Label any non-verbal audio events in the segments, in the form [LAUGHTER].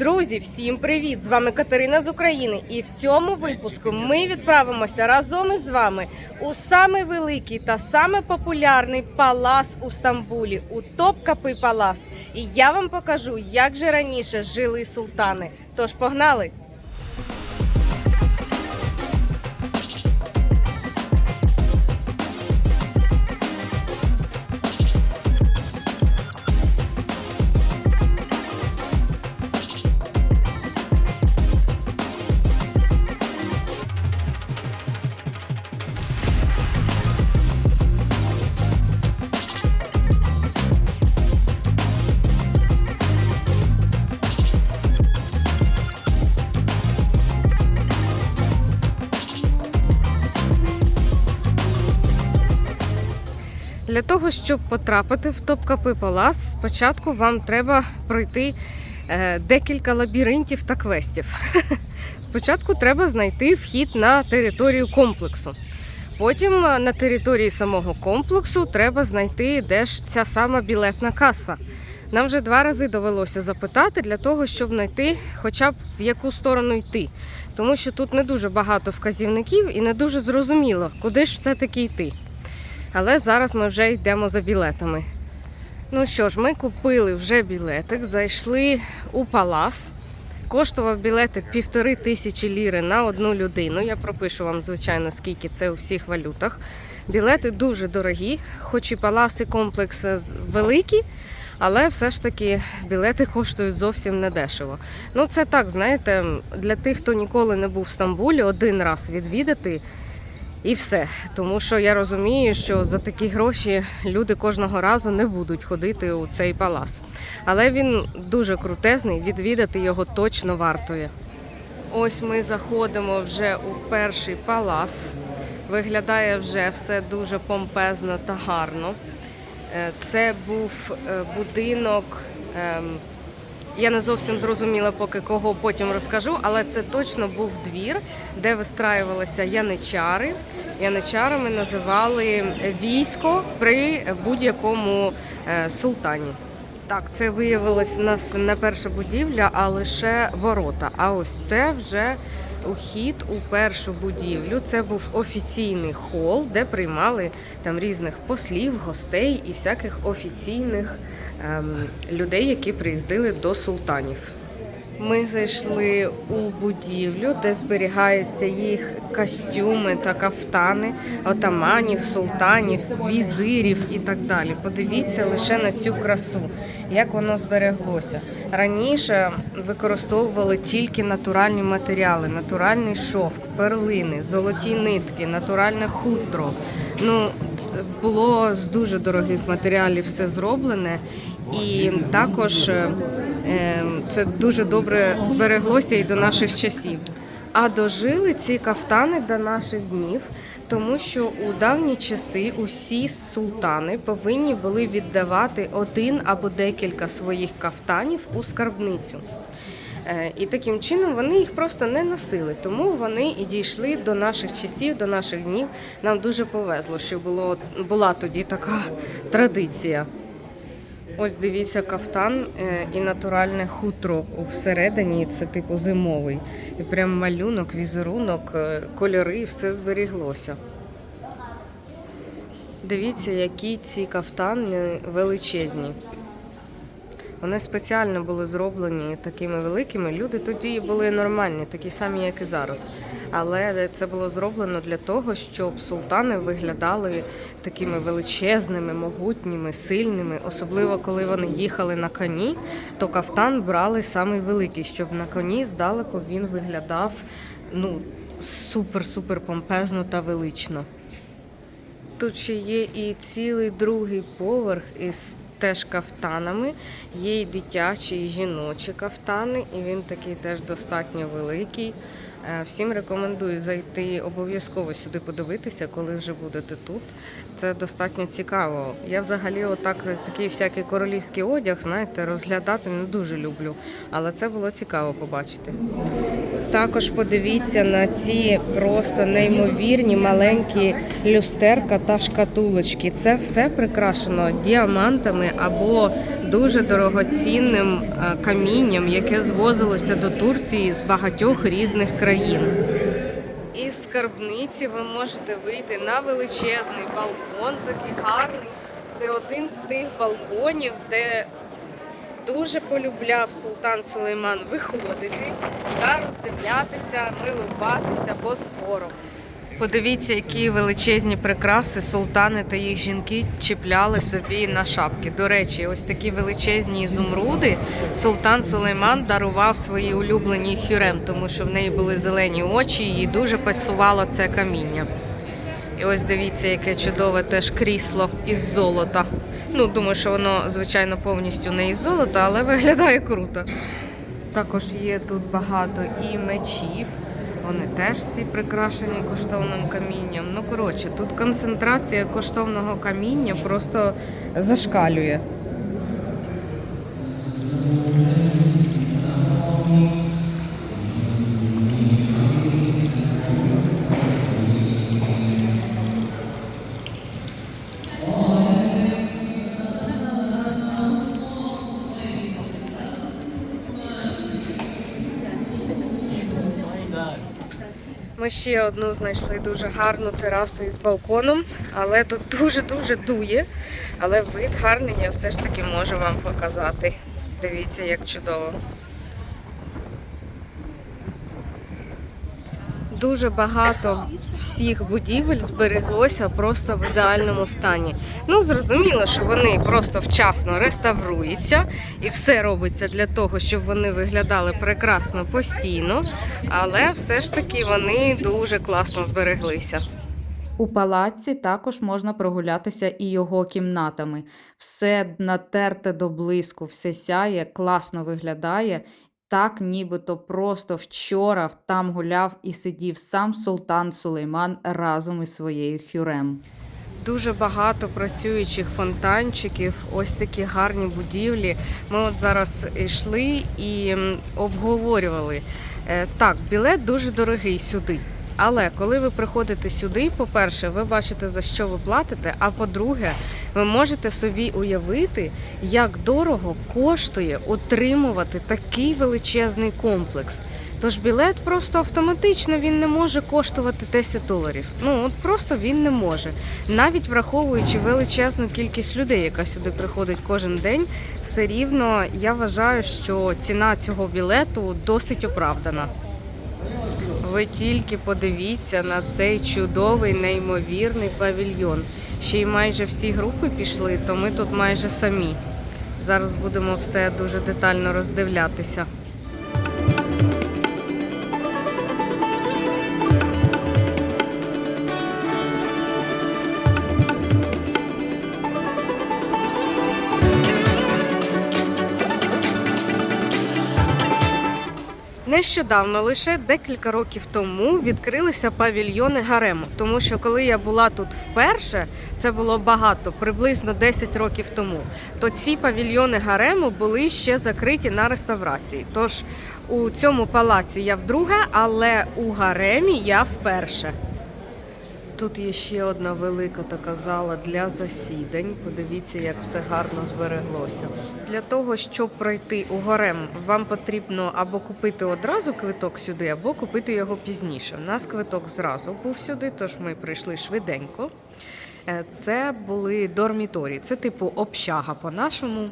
Друзі, всім привіт! З вами Катерина з України. І в цьому випуску ми відправимося разом із вами у самий великий та саме популярний палац у Стамбулі у Топкапи Палас. І я вам покажу, як же раніше жили султани. Тож погнали! Для того, щоб потрапити в Топкапи Палас, спочатку вам треба пройти е, декілька лабіринтів та квестів. [LAUGHS] Спочатку треба знайти вхід на територію комплексу. Потім е, на території самого комплексу треба знайти, де ж ця сама білетна каса. Нам вже два рази довелося запитати для того, щоб знайти хоча б в яку сторону йти. Тому що тут не дуже багато вказівників і не дуже зрозуміло, куди ж все-таки йти. Але зараз ми вже йдемо за білетами. Ну що ж, ми купили вже білетик, зайшли у палас. Коштував білетик півтори тисячі ліри на одну людину. Я пропишу вам, звичайно, скільки це у всіх валютах. Білети дуже дорогі, хоч і палас і комплекс великі, але все ж таки білети коштують зовсім недешево. Ну, це так, знаєте, для тих, хто ніколи не був в Стамбулі, один раз відвідати і все. Тому що я розумію, що за такі гроші люди кожного разу не будуть ходити у цей палац. Але він дуже крутезний, відвідати його точно вартує. Ось ми заходимо вже у перший палац. Виглядає вже все дуже помпезно та гарно. Е, Це був е, будинок. Я не зовсім зрозуміла, поки кого потім розкажу, але це точно був двір, де вистраювалися яничари. Яничарами називали військо при будь-якому е, султані. Так, це виявилось у нас не перша будівля, а лише ворота. А ось це вже ухід у першу будівлю. Це був офіційний хол, де приймали там різних послів, гостей і всяких офіційних людей, які приїздили до султанів. Ми зайшли у будівлю, де зберігаються їх костюми та кафтани отаманів, султанів, візирів і так далі. Подивіться лише на цю красу, як воно збереглося. Раніше використовували тільки натуральні матеріали, натуральний шовк, перлини, золоті нитки, натуральне хутро. Ну, було з дуже дорогих матеріалів все зроблене, і також е, е, це дуже добре збереглося і до наших часів. А дожили ці кафтани до наших днів, тому що у давні часи усі султани повинні були віддавати один або декілька своїх кафтанів у скарбницю. Е, І таким чином вони їх просто не носили, тому вони і дійшли до наших часів, до наших днів. Нам дуже повезло, що було, була тоді така традиція. Ось дивіться кафтан е, і натуральне хутро всередині. Це типу зимовий. І прям малюнок, візерунок, е, кольори, все зберіглося. Дивіться, які ці кафтани величезні. Вони спеціально були зроблені такими великими. Люди тоді були нормальні, такі самі, як і зараз. Але це було зроблено для того, щоб султани виглядали такими величезними, могутніми, сильними. Особливо коли вони їхали на коні, то кафтан брали самий великий, щоб на коні здалеку він виглядав ну супер-супер помпезно та велично. Тут ще є і цілий другий поверх із теж кафтанами. Є і дитячі, і жіночі кафтани, і він такий теж достатньо великий. Е, Всім рекомендую зайти обов'язково сюди подивитися, коли вже будете тут. Це достатньо цікаво. Я взагалі отак такий всякий королівський одяг, знаєте, розглядати не дуже люблю, але це було цікаво побачити. Також подивіться на ці просто неймовірні маленькі люстерка та шкатулочки. Це все прикрашено діамантами або дуже дорогоцінним е, камінням, яке звозилося до Турції з багатьох різних країн. Із скарбниці ви можете вийти на величезний балкон, такий гарний. Це один з тих балконів, де дуже полюбляв султан Сулейман виходити та роздивлятися, милуватися босфором. Подивіться, які величезні прикраси султани та їх жінки чіпляли собі на шапки. До речі, ось такі величезні ізумруди султан Сулейман дарував своїй улюбленій хюрем, тому що в неї були зелені очі, і дуже пасувало це каміння. І ось дивіться, яке чудове теж крісло із золота. Ну, думаю, що воно, звичайно, повністю не із золота, але виглядає круто. Також є тут багато і мечів. Вони теж всі прикрашені коштовним камінням. Ну, коротше, тут концентрація коштовного каміння просто зашкалює. Ми ще одну знайшли дуже гарну терасу із балконом, але тут дуже-дуже дує. Але вид гарний, я все ж таки можу вам показати. Дивіться, як чудово. Дуже багато всіх будівель збереглося просто в ідеальному стані. Ну, зрозуміло, що вони просто вчасно реставруються і все робиться для того, щоб вони виглядали прекрасно постійно, але все ж таки вони дуже класно збереглися. У палаці також можна прогулятися і його кімнатами. Все натерте до блиску, все сяє, класно виглядає. Так, нібито просто вчора там гуляв і сидів сам султан Сулейман разом із своєю хюрем. Дуже багато працюючих фонтанчиків, ось такі гарні будівлі. Ми от зараз йшли і обговорювали. Е, Так, білет дуже дорогий сюди. Але коли ви приходите сюди, по-перше, ви бачите за що ви платите. А по-друге, ви можете собі уявити, як дорого коштує утримувати такий величезний комплекс. Тож білет просто автоматично він не може коштувати 10 доларів. Ну от просто він не може. Навіть враховуючи величезну кількість людей, яка сюди приходить кожен день, все рівно я вважаю, що ціна цього білету досить оправдана. Ви тільки подивіться на цей чудовий, неймовірний павільйон. Ще й майже всі групи пішли, то ми тут майже самі. Зараз будемо все дуже детально роздивлятися. Нещодавно, лише декілька років тому, відкрилися павільйони гарему. Тому що коли я була тут вперше, це було багато, приблизно 10 років тому. То ці павільйони гарему були ще закриті на реставрації. Тож у цьому палаці я вдруге, але у гаремі я вперше. Тут є ще одна велика така зала для засідань. Подивіться, як все гарно збереглося. Для того, щоб пройти у гарем, вам потрібно або купити одразу квиток сюди, або купити його пізніше. У нас квиток зразу був сюди, тож ми прийшли швиденько. Е, Це були дорміторії, це типу общага по-нашому.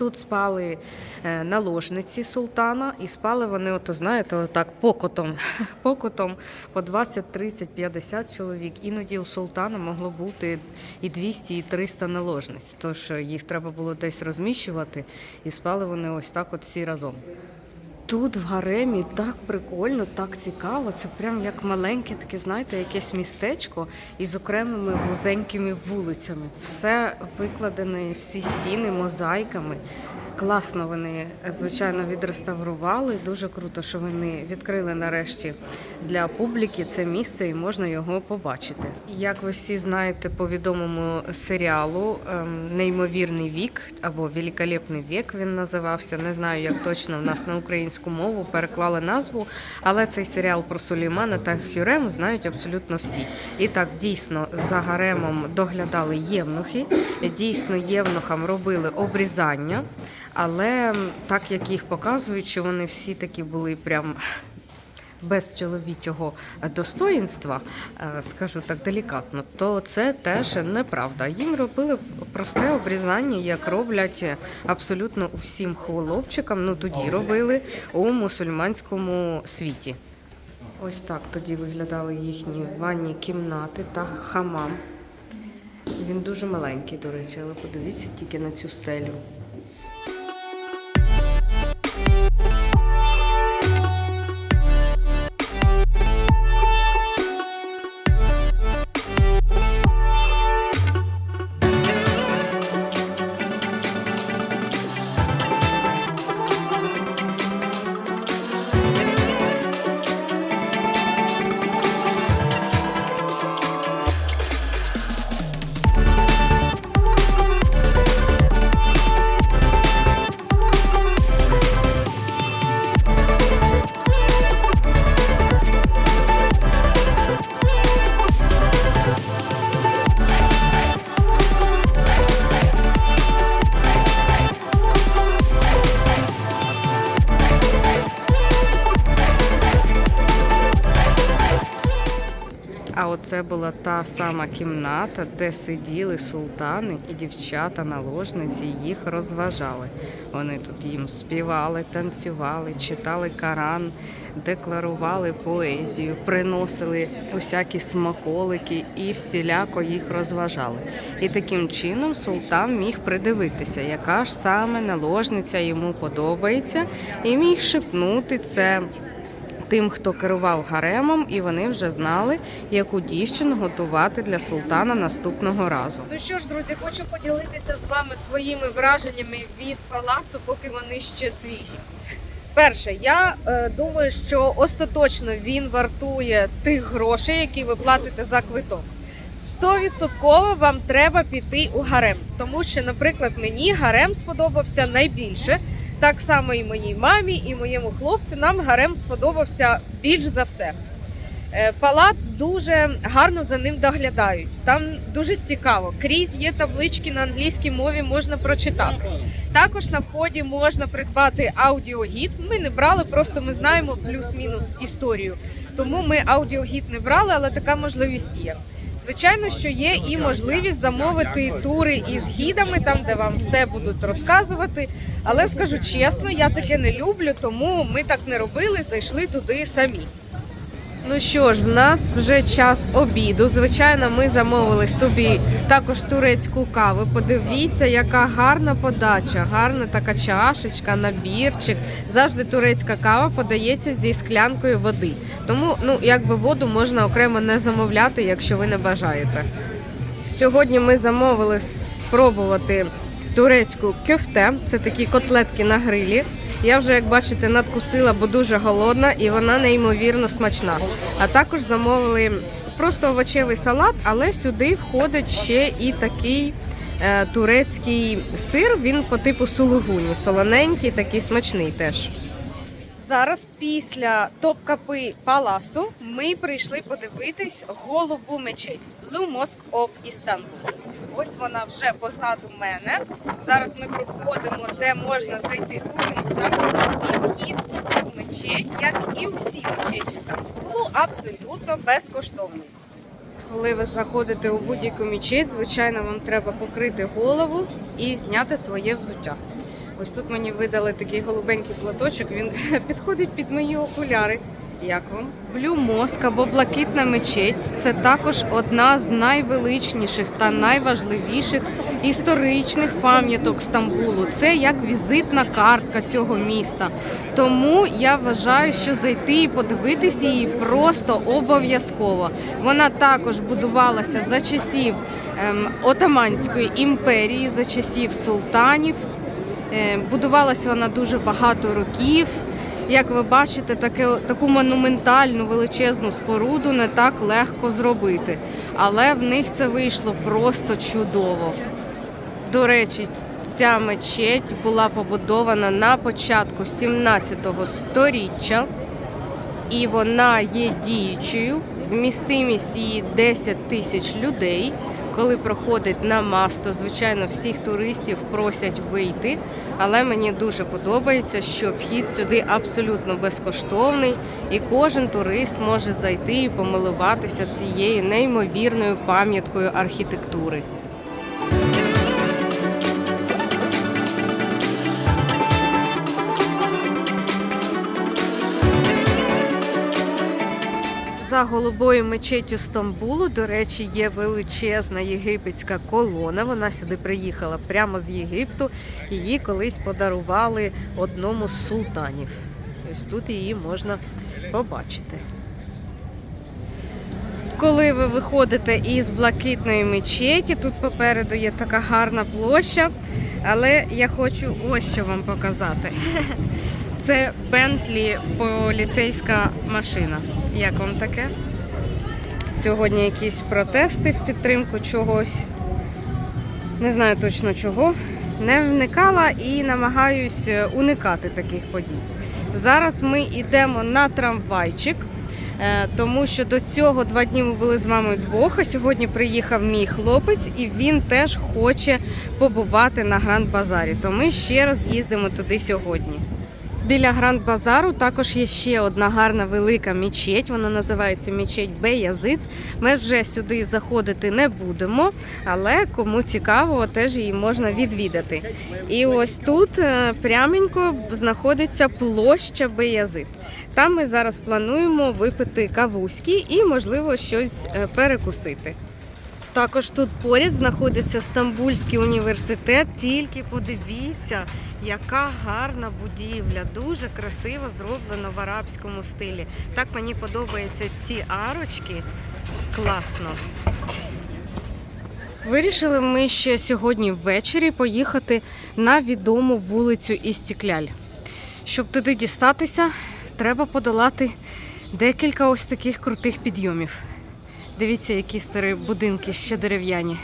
Тут спали е, наложниці султана, і спали вони, ото знаєте, отак покотом, [LAUGHS] покотом по 20, 30, 50 чоловік. Іноді у султана могло бути і 200, і 300 наложниць. Тож їх треба було десь розміщувати, і спали вони ось так, от всі разом. Тут в гаремі так прикольно, так цікаво. Це прям як маленьке, таке, знаєте, якесь містечко із окремими вузенькими вулицями. Все викладене, всі стіни мозаїками. Класно вони, звичайно, відреставрували. Дуже круто, що вони відкрили нарешті для публіки це місце і можна його побачити. Як ви всі знаєте по відомому серіалу ем, Неймовірний вік або Великолепний вік він називався. Не знаю, як точно в нас на українську мову переклали назву, але цей серіал про Сулеймана та Хюрем знають абсолютно всі. І так дійсно за гаремом доглядали євнухи. Дійсно, євнухам робили обрізання, але так як їх показують, що вони всі такі були прям. Без чоловічого достоїнства, е, скажу так делікатно, то це теж неправда. Їм робили просте обрізання, як роблять абсолютно усім хлопчикам. Ну тоді робили у мусульманському світі. Ось так тоді виглядали їхні ванні кімнати та хамам. Він дуже маленький, до речі, але подивіться тільки на цю стелю. А оце була та сама кімната, де сиділи султани і дівчата наложниці їх розважали. Вони тут їм співали, танцювали, читали Коран, декларували поезію, приносили усякі смаколики і всіляко їх розважали. І таким чином султан міг придивитися, яка ж саме наложниця йому подобається, і міг шепнути це тим, хто керував гаремом, і вони вже знали, яку дівчину готувати для султана наступного разу. Ну що ж, друзі, хочу поділитися з вами своїми враженнями від палацу, поки вони ще свіжі. Перше, я е, думаю, що остаточно він вартує тих грошей, які ви платите за квиток. Стовідсотково вам треба піти у гарем, тому що, наприклад, мені гарем сподобався найбільше. Так само і моїй мамі, і моєму хлопцю. Нам гарем сподобався більш за все. Е, Палац дуже гарно за ним доглядають. Там дуже цікаво. Крізь є таблички на англійській мові, можна прочитати. Також на вході можна придбати аудіогід. Ми не брали, просто ми знаємо плюс-мінус історію. Тому ми аудіогід не брали, але така можливість є. Звичайно, що є і можливість замовити тури із гідами, там де вам все будуть розказувати. Але скажу чесно, я таке не люблю, тому ми так не робили, зайшли туди самі. Ну що ж, в нас вже час обіду. Звичайно, ми замовили собі також турецьку каву. Подивіться, яка гарна подача, гарна така чашечка, набірчик. Завжди турецька кава подається зі склянкою води. Тому, ну, якби воду можна окремо не замовляти, якщо ви не бажаєте. Сьогодні ми замовили спробувати турецьку кюфте. Це такі котлетки на грилі. Я вже, як бачите, надкусила, бо дуже голодна і вона неймовірно смачна. А також замовили просто овочевий салат, але сюди входить ще і такий е, турецький сир. Він по типу сулугуні, солоненький, такий смачний теж. Зараз після Топкапи Паласу ми прийшли подивитись голубу мечеть Blue Mosque of Istanbul. Ось вона вже позаду мене. Зараз ми проходимо, де можна зайти туристам. І вхід у цю мечеть, як і усі мечеті Стамбулу, абсолютно безкоштовний. Коли ви заходите у будь-яку мечеть, звичайно, вам треба покрити голову і зняти своє взуття. Ось тут мені видали такий голубенький платочок, він [LAUGHS] підходить під мої окуляри. Як вам? Блю мозк або блакитна мечеть це також одна з найвеличніших та найважливіших історичних пам'яток Стамбулу. Це як візитна картка цього міста. Тому я вважаю, що зайти і подивитися її просто обов'язково. Вона також будувалася за часів ем, Отаманської імперії, за часів султанів. Е, Будувалася вона дуже багато років. Як ви бачите, таке, таку монументальну величезну споруду не так легко зробити. Але в них це вийшло просто чудово. До речі, ця мечеть була побудована на початку 17 століття, і вона є діючою. Вмістимість її 10 тисяч людей. Коли проходить намаз, то звичайно всіх туристів просять вийти. Але мені дуже подобається, що вхід сюди абсолютно безкоштовний, і кожен турист може зайти і помилуватися цією неймовірною пам'яткою архітектури. За голубою мечеттю Стамбулу, до речі, є величезна єгипетська колона. Вона сюди приїхала прямо з Єгипту. Її колись подарували одному з султанів. Ось тут її можна побачити. Коли ви виходите із блакитної мечеті, тут попереду є така гарна площа, але я хочу ось що вам показати. Це Бентлі поліцейська машина. Як вам таке? Сьогодні якісь протести в підтримку чогось. Не знаю точно чого. Не вникала і намагаюсь е, уникати таких подій. Зараз ми йдемо на трамвайчик, е, тому що до цього два дні ми були з мамою двох, а сьогодні приїхав мій хлопець, і він теж хоче побувати на Гранд Базарі. То ми ще раз їздимо туди сьогодні. Біля Гранд Базару також є ще одна гарна велика мечеть. Вона називається мечеть Беязид. Ми вже сюди заходити не будемо, але кому цікаво, теж її можна відвідати. І ось тут е, пряменько знаходиться площа Беязид. Там ми зараз плануємо випити кавуськи і, можливо, щось е, перекусити. Також тут поряд знаходиться Стамбульський університет. Тільки подивіться, яка гарна будівля, дуже красиво зроблено в арабському стилі. Так мені подобаються ці арочки. Класно. Вирішили ми ще сьогодні ввечері поїхати на відому вулицю Істікляль. Щоб туди дістатися, треба подолати декілька ось таких крутих підйомів. Дивіться, які старі будинки ще дерев'яні.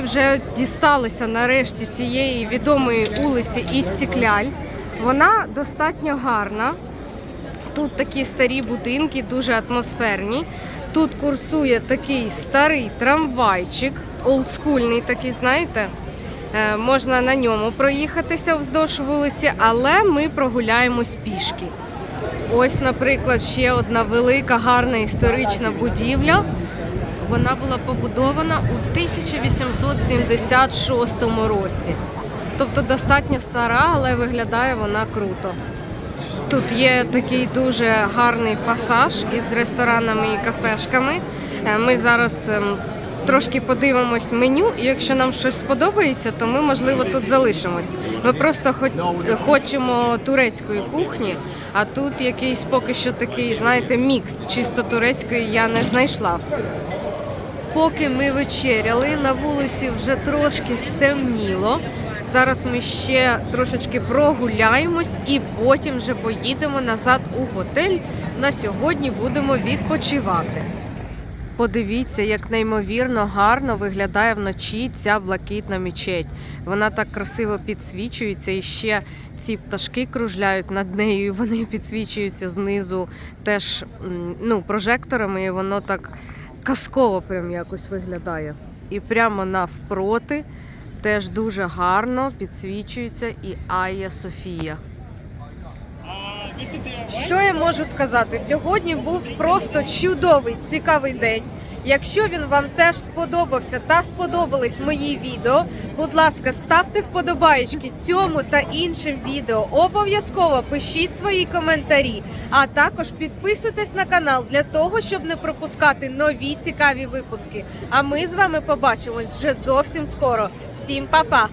Вже дісталися нарешті цієї відомої вулиці Істікляль. Вона достатньо гарна. Тут такі старі будинки, дуже атмосферні. Тут курсує такий старий трамвайчик, олдскульний такий, знаєте. Е, Можна на ньому проїхатися вздовж вулиці, але ми прогуляємось пішки. Ось, наприклад, ще одна велика гарна історична будівля. Вона була побудована у 1876 році. Тобто достатньо стара, але виглядає вона круто. Тут є такий дуже гарний пасаж із ресторанами і кафешками. Е, Ми зараз ем, трошки подивимось меню, і якщо нам щось сподобається, то ми, можливо, тут залишимось. Ми просто хочемо турецької кухні, а тут якийсь поки що такий, знаєте, мікс чисто турецької я не знайшла. Поки ми вечеряли, на вулиці вже трошки стемніло. Зараз ми ще трошечки прогуляємось і потім вже поїдемо назад у готель. На сьогодні будемо відпочивати. Подивіться, як неймовірно гарно виглядає вночі ця блакитна мечеть. Вона так красиво підсвічується, і ще ці пташки кружляють над нею, вони [LAUGHS] підсвічуються знизу теж ну, прожекторами, і воно так казково прям якось виглядає. І прямо навпроти теж дуже гарно підсвічується і Айя Софія. Що я можу сказати? Сьогодні був просто чудовий, цікавий день. Якщо він вам теж сподобався та сподобались мої відео, будь ласка, ставте вподобаєчки цьому та іншим відео. Обов'язково пишіть свої коментарі, а також підписуйтесь на канал для того, щоб не пропускати нові цікаві випуски. А ми з вами побачимось вже зовсім скоро. Всім па-па!